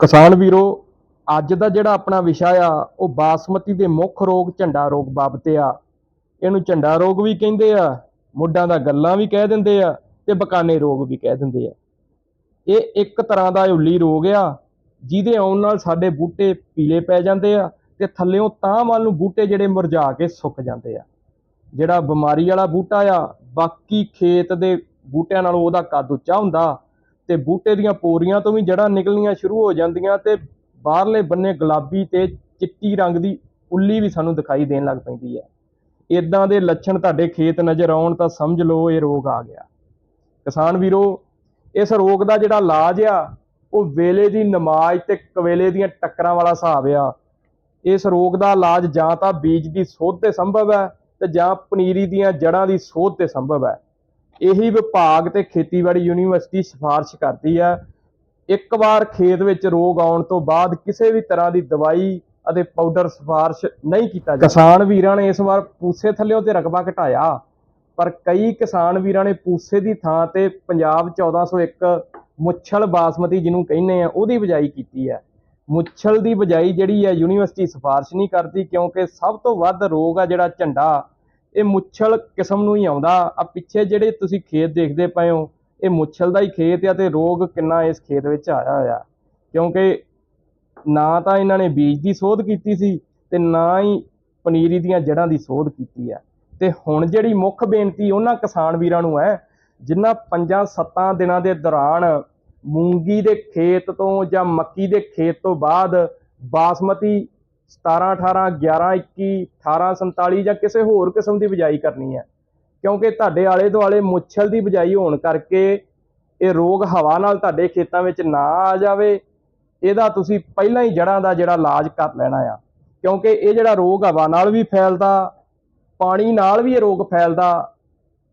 ਕਿਸਾਨ ਵੀਰੋ, ਅੱਜ ਦਾ ਜਿਹੜਾ ਆਪਣਾ ਵਿਸ਼ਾ ਆ, ਉਹ ਬਾਸਮਤੀ ਦੇ ਮੁੱਖ ਰੋਗ ਝੰਡਾ ਰੋਗ ਬਾਬਤ ਆ। ਇਹਨੂੰ ਝੰਡਾ ਰੋਗ ਵੀ ਕਹਿੰਦੇ ਆ, ਮੁੱਢਾਂ ਦਾ ਗੱਲਾਂ ਵੀ ਕਹਿ ਦਿੰਦੇ ਆ ਤੇ ਬਕਾਨੇ ਰੋਗ ਵੀ ਕਹਿ ਦਿੰਦੇ ਆ। ਇਹ ਇੱਕ ਤਰ੍ਹਾਂ ਦਾ ਉੱਲੀ ਰੋਗ ਆ, ਜਿਹਦੇ ਆਉਣ ਨਾਲ ਸਾਡੇ ਬੂਟੇ ਪੀਲੇ ਪੈ ਜਾਂਦੇ ਆ ਤੇ ਥੱਲਿਓਂ ਤਾਂ ਵੱਲ ਨੂੰ ਬੂਟੇ ਜਿਹੜੇ ਮੁਰਝਾ ਕੇ ਸੁੱਕ ਜਾਂਦੇ ਆ। ਜਿਹੜਾ ਬਿਮਾਰੀ ਵਾਲਾ ਬੂਟਾ ਆ, ਬਾਕੀ ਖੇਤ ਦੇ ਬੂਟਿਆਂ ਨਾਲੋਂ ਉਹਦਾ ਕੱਦ ਉੱਚਾ ਹੁੰਦਾ ਤੇ ਬੂਟੇ ਦੀਆਂ ਪੋਰੀਆਂ ਤੋਂ ਵੀ ਜੜਾਂ ਨਿਕਲਣੀਆਂ ਸ਼ੁਰੂ ਹੋ ਜਾਂਦੀਆਂ ਤੇ ਬਾਹਰਲੇ ਬੰਨੇ ਗੁਲਾਬੀ ਤੇ ਚਿੱਟੀ ਰੰਗ ਦੀ ਉੱਲੀ ਵੀ ਸਾਨੂੰ ਦਿਖਾਈ ਦੇਣ ਲੱਗ ਪੈਂਦੀ ਹੈ। ਇਦਾਂ ਦੇ ਲੱਛਣ ਤੁਹਾਡੇ ਖੇਤ ਨਜ਼ਰ ਆਉਣ ਤਾਂ ਸਮਝ ਲਓ ਇਹ ਰੋਗ ਆ ਗਿਆ। ਕਿਸਾਨ ਵੀਰੋ, ਇਸ ਰੋਗ ਦਾ ਜਿਹੜਾ ਇਲਾਜ ਆ, ਉਹ ਵੇਲੇ ਦੀ ਨਮਾਜ਼ ਤੇ ਕਵੇਲੇ ਦੀਆਂ ਟੱਕਰਾਂ ਵਾਲਾ ਹਿਸਾਬ ਆ। ਇਸ ਰੋਗ ਦਾ ਇਲਾਜ ਜਾਂ ਤਾਂ ਬੀਜ ਦੀ ਸੋਧ ਤੇ ਸੰਭਵ ਹੈ ਤੇ ਜਾਂ ਪਨੀਰੀ ਦੀਆਂ ਜੜ੍ਹਾਂ ਦੀ ਸੋਧ ਤੇ ਸੰਭਵ ਹੈ। ਇਹੀ ਵਿਭਾਗ ਤੇ ਖੇਤੀਬਾੜੀ ਯੂਨੀਵਰਸਿਟੀ ਸਿਫਾਰਿਸ਼ ਕਰਦੀ ਹੈ ਇੱਕ ਵਾਰ ਖੇਤ ਵਿੱਚ ਰੋਗ ਆਉਣ ਤੋਂ ਬਾਅਦ ਕਿਸੇ ਵੀ ਤਰ੍ਹਾਂ ਦੀ ਦਵਾਈ ਅਤੇ ਪਾਊਡਰ ਸਿਫਾਰਿਸ਼ ਨਹੀਂ ਕੀਤਾ ਜਾਂਦਾ। ਕਿਸਾਨ ਵੀਰਾਂ ਨੇ ਇਸ ਵਾਰ ਪੂਸੇ ਥੱਲਿਓਂ ਤੇ ਰਕਬਾ ਘਟਾਇਆ। ਪਰ ਕਈ ਕਿਸਾਨ ਵੀਰਾਂ ਨੇ ਪੂਸੇ ਦੀ ਥਾਂ ਤੇ ਪੰਜਾਬ 1401 ਮੁੱਛਲ ਬਾਸਮਤੀ ਜਿਹਨੂੰ ਕਹਿੰਦੇ ਆ, ਉਹਦੀ ਬਜਾਈ ਕੀਤੀ ਹੈ ਮੁੱਛਲ ਦੀ ਬਜਾਈ ਜਿਹੜੀ ਹੈ ਯੂਨੀਵਰਸਿਟੀ ਸਿਫਾਰਿਸ਼ ਨਹੀਂ ਕਰਦੀ ਕਿਉਂਕਿ ਸਭ ਤੋਂ ਵੱਧ ਰੋਗ ਆ ਜਿਹੜਾ ਝੰਡਾ ਇਹ ਮੁੱਛਲ ਕਿਸਮ ਨੂੰ ਹੀ ਆਉਂਦਾ। ਆ ਪਿੱਛੇ ਜਿਹੜੇ ਤੁਸੀਂ ਖੇਤ ਦੇਖਦੇ ਪਏ ਹੋ, ਇਹ ਮੁੱਛਲ ਦਾ ਹੀ ਖੇਤ ਆ ਤੇ ਰੋਗ ਕਿੰਨਾ ਇਸ ਖੇਤ ਵਿੱਚ ਆਇਆ ਹੋਇਆ। ਕਿਉਂਕਿ ਨਾ ਤਾਂ ਇਹਨਾਂ ਨੇ ਬੀਜ ਦੀ ਸੋਧ ਕੀਤੀ ਸੀ ਤੇ ਨਾ ਹੀ ਪਨੀਰੀ ਦੀਆਂ ਜੜ੍ਹਾਂ ਦੀ ਸੋਧ ਕੀਤੀ ਹੈ ਤੇ ਹੁਣ ਜਿਹੜੀ ਮੁੱਖ ਬੇਨਤੀ ਉਹਨਾਂ ਕਿਸਾਨ ਵੀਰਾਂ ਨੂੰ ਹੈ ਜਿਨ੍ਹਾਂ ਪੰਜਾਂ ਸੱਤਾਂ ਦਿਨਾਂ ਦੇ ਦੌਰਾਨ ਮੂੰਗੀ ਦੇ ਖੇਤ ਤੋਂ ਜਾਂ ਮੱਕੀ ਦੇ ਖੇਤ ਤੋਂ ਬਾਅਦ ਬਾਸਮਤੀ 17 18 11 21 18 47 ਜਾਂ ਕਿਸੇ ਹੋਰ ਕਿਸਮ ਦੀ ਬਿਜਾਈ ਕਰਨੀ ਹੈ। ਕਿਉਂਕਿ ਤੁਹਾਡੇ ਆਲੇ ਦੁਆਲੇ ਮੁੱਛਲ ਦੀ ਬਿਜਾਈ ਹੋਣ ਕਰਕੇ ਇਹ ਰੋਗ ਹਵਾ ਨਾਲ ਤੁਹਾਡੇ ਖੇਤਾਂ ਵਿੱਚ ਨਾ ਆ ਜਾਵੇ। ਇਹਦਾ ਤੁਸੀਂ ਪਹਿਲਾਂ ਹੀ ਜੜ੍ਹਾਂ ਦਾ ਜਿਹੜਾ ਇਲਾਜ ਕਰ ਲੈਣਾ ਆ। ਕਿਉਂਕਿ ਇਹ ਜਿਹੜਾ ਰੋਗ ਹਵਾ ਨਾਲ ਵੀ ਫੈਲਦਾ, ਪਾਣੀ ਨਾਲ ਵੀ ਇਹ ਰੋਗ ਫੈਲਦਾ,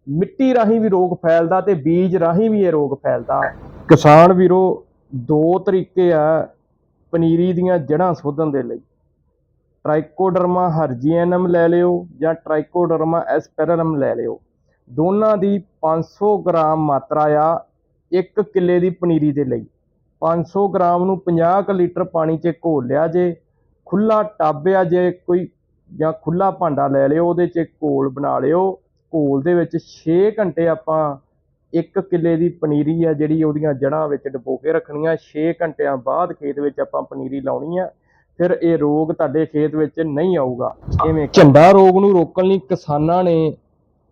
ਮਿੱਟੀ ਰਾਹੀਂ ਵੀ ਰੋਗ ਫੈਲਦਾ ਤੇ ਬੀਜ ਰਾਹੀਂ ਵੀ ਇਹ ਰੋਗ ਫੈਲਦਾ। ਕਿਸਾਨ ਵੀਰੋ, ਦੋ ਤਰੀਕੇ ਆ ਪਨੀਰੀ ਦੀਆਂ ਜੜ੍ਹਾਂ ਸੋਧਣ ਦੇ ਲਈ। ਟ੍ਰਾਈਕੋਡਰਮਾ ਹਰਜੀਐਨਮ ਲੈ ਲਿਓ ਜਾਂ ਟ੍ਰਾਈਕੋਡਰਮਾ ਐਸਪੈਰਲਮ ਲੈ ਲਿਓ। ਦੋਨਾਂ ਦੀ 500 ਗ੍ਰਾਮ ਮਾਤਰਾ ਆ 1 ਕਿੱਲੇ ਦੀ ਪਨੀਰੀ ਦੇ ਲਈ। 500 ਗ੍ਰਾਮ ਨੂੰ 50 ਕੁ ਲੀਟਰ ਪਾਣੀ 'ਚ ਘੋਲ ਲਿਆ ਜੇ। ਖੁੱਲਾ ਟੱਬ ਆ ਜੇ ਕੋਈ, ਜਾਂ ਖੁੱਲਾ ਭਾਂਡਾ ਲੈ ਲਿਓ ਉਹਦੇ 'ਚ ਘੋਲ ਬਣਾ ਲਿਓ। ਘੋਲ ਦੇ ਵਿੱਚ 6 ਘੰਟੇ ਆਪਾਂ 1 ਕਿੱਲੇ ਦੀ ਪਨੀਰੀ ਆ ਜਿਹੜੀ ਉਹਦੀਆਂ ਜੜ੍ਹਾਂ ਵਿੱਚ ਡਬੋ ਕੇ ਰੱਖਣੀਆਂ। 6 ਘੰਟਿਆਂ ਬਾਅਦ ਖੇਤ ਵਿੱਚ ਆਪਾਂ ਪਨੀਰੀ ਲਾਉਣੀ ਆ। ਫਿਰ ਇਹ ਰੋਗ ਤੁਹਾਡੇ ਖੇਤ ਵਿੱਚ ਨਹੀਂ ਆਊਗਾ। ਐਵੇਂ ਝੰਡਾ ਰੋਗ ਨੂੰ ਰੋਕਣ ਲਈ ਕਿਸਾਨਾਂ ਨੇ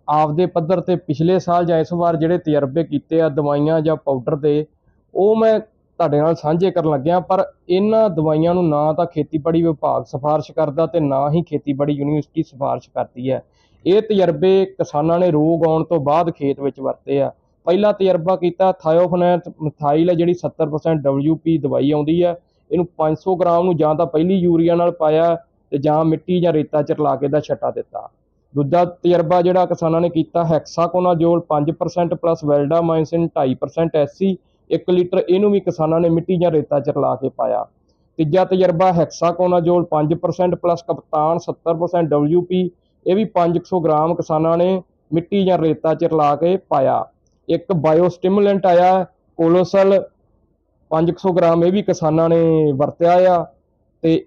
ਆਪਦੇ ਪੱਧਰ ਤੇ ਪਿਛਲੇ ਸਾਲ ਜਾਂ ਇਸ ਵਾਰ ਜਿਹੜੇ ਤਜਰਬੇ ਕੀਤੇ ਆ ਦਵਾਈਆਂ ਜਾਂ ਪਾਊਡਰ ਦੇ ਉਹ ਮੈਂ ਤੁਹਾਡੇ ਨਾਲ ਸਾਂਝੇ ਕਰਨ ਲੱਗਿਆ ਪਰ ਇਹਨਾਂ ਦਵਾਈਆਂ ਨੂੰ ਨਾ ਤਾਂ ਖੇਤੀਬਾੜੀ ਵਿਭਾਗ ਸਿਫਾਰਿਸ਼ ਕਰਦਾ ਤੇ ਨਾ ਹੀ ਖੇਤੀਬਾੜੀ ਯੂਨੀਵਰਸਿਟੀ ਸਿਫਾਰਿਸ਼ ਕਰਦੀ ਹੈ। ਇਹ ਤਜਰਬੇ ਕਿਸਾਨਾਂ ਨੇ ਰੋਗ ਆਉਣ ਤੋਂ ਬਾਅਦ ਖੇਤ ਵਿੱਚ ਵਰਤੇ ਆ। ਪਹਿਲਾ ਤਜਰਬਾ ਕੀਤਾ ਥਾਇਓਫਨੈਟ ਮਿਥਾਈਲ ਹੈ ਜਿਹੜੀ 70% WP ਦਵਾਈ ਆਉਂਦੀ ਹੈ। ਇਹਨੂੰ 500 ਗ੍ਰਾਮ ਨੂੰ ਜਾਂ ਤਾਂ ਪਹਿਲੀ ਯੂਰੀਆ ਨਾਲ ਪਾਇਆ ਤੇ ਜਾਂ ਮਿੱਟੀ ਜਾਂ ਰੇਤਾ ਚ ਰਲਾ ਕੇ ਦਾ ਛੱਟਾ ਦਿੱਤਾ। ਦੂਜਾ ਤਜਰਬਾ ਜਿਹੜਾ ਕਿਸਾਨਾਂ ਨੇ ਕੀਤਾ hexaconazole 5% plus validamycin 2.5% SC 1 litre ਇਹਨੂੰ ਵੀ ਕਿਸਾਨਾਂ ਨੇ ਮਿੱਟੀ ਜਾਂ ਰੇਤਾ ਚ ਰਲਾ ਕੇ ਪਾਇਆ। ਤੀਜਾ ਤਜਰਬਾ ਹੈਕਸਾਕੋਨਾਜੋਲ 5% ਪਲੱਸ ਕਪਤਾਨ 70% WP ਇਹ ਵੀ 500 ਗ੍ਰਾਮ ਕਿਸਾਨਾਂ ਨੇ ਮਿੱਟੀ ਜਾਂ ਰੇਤਾ ਚ ਰਲਾ ਕੇ ਪਾਇਆ। ਇੱਕ ਬਾਇਓਸਟਿਮੂਲੈਂਟ ਆਇਆ, ਕੋਲੋਸਲ 500 ਗ੍ਰਾਮ ਇਹ ਵੀ ਕਿਸਾਨਾਂ ਨੇ ਵਰਤਿਆ ਆ ਤੇ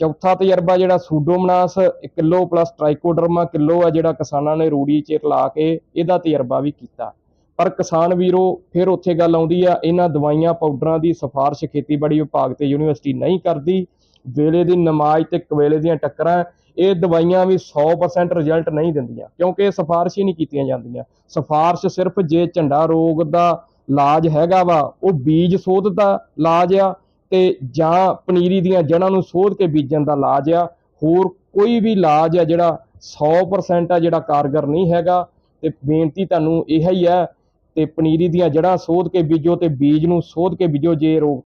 ਚੌਥਾ ਤਜਰਬਾ ਜਿਹੜਾ pseudomonas kilo plus trichoderma kilo ਆ ਜਿਹੜਾ ਕਿਸਾਨਾਂ ਨੇ ਰੂੜੀ 'ਚ ਲਾ ਕੇ ਇਹਦਾ ਤਜਰਬਾ ਵੀ ਕੀਤਾ। ਪਰ ਕਿਸਾਨ ਵੀਰੋ, ਫਿਰ ਉੱਥੇ ਗੱਲ ਆਉਂਦੀ ਆ, ਇਹਨਾਂ ਦਵਾਈਆਂ ਪਾਊਡਰਾਂ ਦੀ ਸਿਫਾਰਿਸ਼ ਖੇਤੀਬਾੜੀ ਵਿਭਾਗ ਤੇ ਯੂਨੀਵਰਸਿਟੀ ਨਹੀਂ ਕਰਦੀ। ਵੇਲੇ ਦੀ ਨਮਾਜ਼ ਤੇ ਕਵੇਲੇ ਦੀਆਂ ਟੱਕਰਾਂ, ਇਹ ਦਵਾਈਆਂ ਵੀ 100% ਰਿਜ਼ਲਟ ਨਹੀਂ ਦਿੰਦੀਆਂ, ਕਿਉਂਕਿ ਇਹ ਸਿਫਾਰਿਸ਼ ਹੀ ਨਹੀਂ ਕੀਤੀਆਂ ਜਾਂਦੀਆਂ। ਸਿਫਾਰਿਸ਼ ਸਿਰਫ ਜੇ ਝੰਡਾ ਰੋਗ ਦਾ ਇਲਾਜ ਹੈਗਾ ਵਾ, ਉਹ ਬੀਜ ਸੋਧ ਦਾ ਇਲਾਜ ਆ ਤੇ ਜਾਂ ਪਨੀਰੀ ਦੀਆਂ ਜੜ੍ਹਾਂ ਨੂੰ ਸੋਧ ਕੇ ਬੀਜਣ ਦਾ ਇਲਾਜ ਆ। ਹੋਰ ਕੋਈ ਵੀ ਇਲਾਜ ਆ ਜਿਹੜਾ 100% ਆ ਜਿਹੜਾ ਕਾਰਗਰ ਨਹੀਂ ਹੈਗਾ ਤੇ ਬੇਨਤੀ ਤੁਹਾਨੂੰ ਇਹ ਹੀ ਹੈ ਤੇ ਪਨੀਰੀ ਦੀਆਂ ਜੜ੍ਹਾਂ ਸੋਧ ਕੇ ਬੀਜੋ ਤੇ ਬੀਜ ਨੂੰ ਸੋਧ ਕੇ ਬੀਜੋ ਜੇ ਰੋਗ